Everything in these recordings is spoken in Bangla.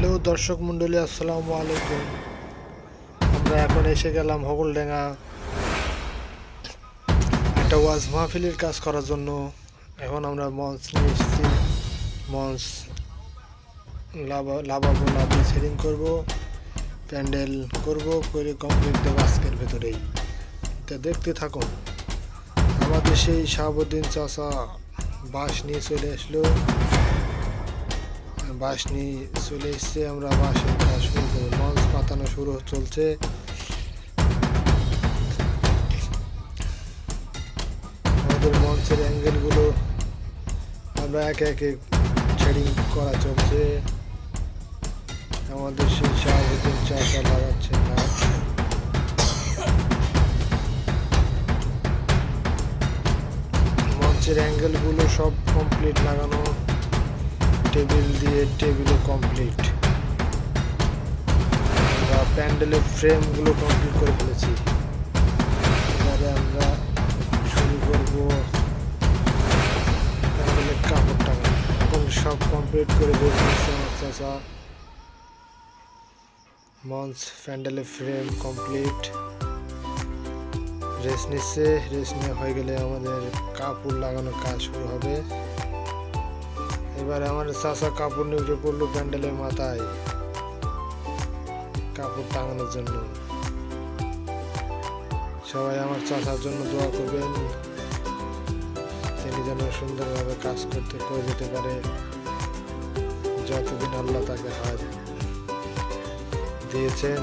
হ্যালো দর্শক মণ্ডলী, আসসালামু আলাইকুম। আমরা এখন এসে গেলাম হগলডেঙ্গা। একটা ওয়াজ মাহফিলের কাজ করার জন্য। এখন আমরা মঞ্চ নিয়ে এসেছি। মঞ্চ লাভা লাভাবো লাভে সেটিং করব, প্যান্ডেল করব, করে কমপ্লিট দেবো আজকের ভেতরেই। তা দেখতে থাকুন, আমাদের সেই শাহাবুদ্দিন চাষা বাস নিয়ে চলে আসলো। বাস নিয়ে চলে এসছে। আমরা বাসের কাজ শুরু করব। লঞ্চ পাতানো শুরু চলছে। আমাদের মঞ্চের অ্যাঙ্গেলগুলো আমরা একে একে শেডিং করা চলছে। আমাদের সেই সাহায্যের চাকা লাগাচ্ছে না। মঞ্চের অ্যাঙ্গেলগুলো সব কমপ্লিট লাগানো টেবিল দিয়ে টেবিলও কমপ্লিট আমরা প্যান্ডেলের ফ্রেমগুলো কমপ্লিট করে ফেলেছি। এবারে আমরা শুরু করব প্যান্ডেলের কাপড় টাঙানো এখন সব কমপ্লিট করে বেরিয়েছে চাচা। মঞ্চ, প্যান্ডেলের ফ্রেম কমপ্লিট রেস্ট নিচ্ছে। রেস্ট নেওয়া হয়ে গেলে আমাদের কাপড় লাগানোর কাজ শুরু হবে। এবার আমার চাষা কাপড় নিয়ে উঠে পড়ল প্যান্ডেলের মাথায়। কাপড় টাঙানোর জন্য। সবাই আমার চাষার জন্য দোয়া করবেন। তিনি যেন সুন্দরভাবে কাজ করতে করে যেতে পারে। যতদিন আল্লাহ তাকে হাত দিয়েছেন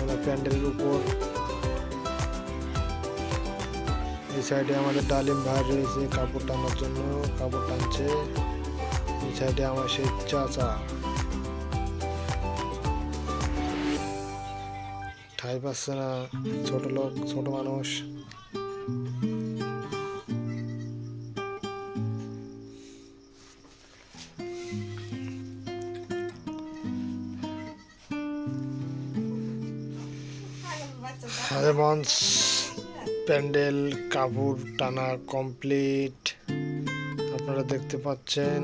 আমরা প্যান্ডেলের উপর এই সাইডে আমাদের ডালিম ভাই রয়েছে, কাপড় টানার জন্য কাপড় টানছে। এই সাইডে আমার সেই চাচা। ঠাই পাচ্ছে না, ছোট লোক, ছোট মানুষ। মঞ্চ প্যান্ডেল, কাপড় টানা কমপ্লিট, আপনারা দেখতে পাচ্ছেন।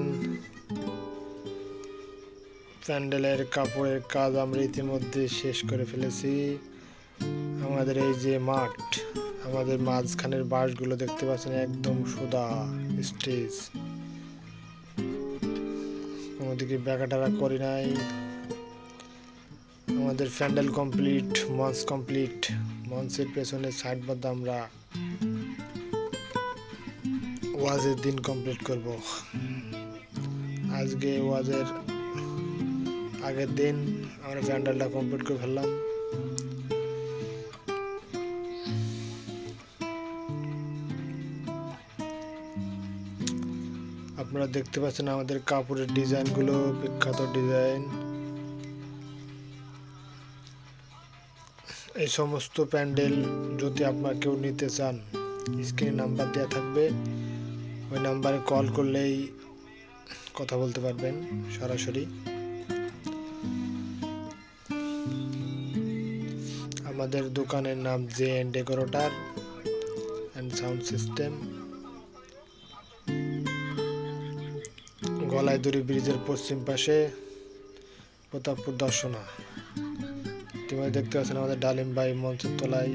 প্যান্ডেলের কাপড়ের কাজ আমরা ইতিমধ্যে শেষ করে ফেলেছি। আমাদের এই যে মাঠ, আমাদের মাঝখানের বাঁশগুলো দেখতে পাচ্ছেন, একদম সুদা স্টেজ। কোনোদিকে ব্যাকাটারা করি নাই। আমাদের প্যান্ডেল কমপ্লিট মঞ্চ কমপ্লিট। মঞ্চের পেছনে সাইড বাদ আমরা ওয়াজের দিন কমপ্লিট করব। আজকে ওয়াজের আগের দিন আমরা প্যান্ডেলটা কমপ্লিট করে ফেললাম। আপনারা দেখতে পাচ্ছেন আমাদের কাপড়ের ডিজাইনগুলো বিখ্যাত ডিজাইন এই সমস্ত প্যান্ডেল যদি আপনার কেউ নিতে চান স্ক্রিনে নাম্বার দেওয়া থাকবে। ওই নাম্বারে কল করলেই কথা বলতে পারবেন সরাসরি। আমাদের দোকানের নাম J and decorator and sound system Golaiduri ব্রিজের পশ্চিম পাশে প্রতাপপুর দর্শনা। ইতিমধ্যে দেখতে পাচ্ছেন আমাদের ডালিম বাই মঞ্চের তলায়।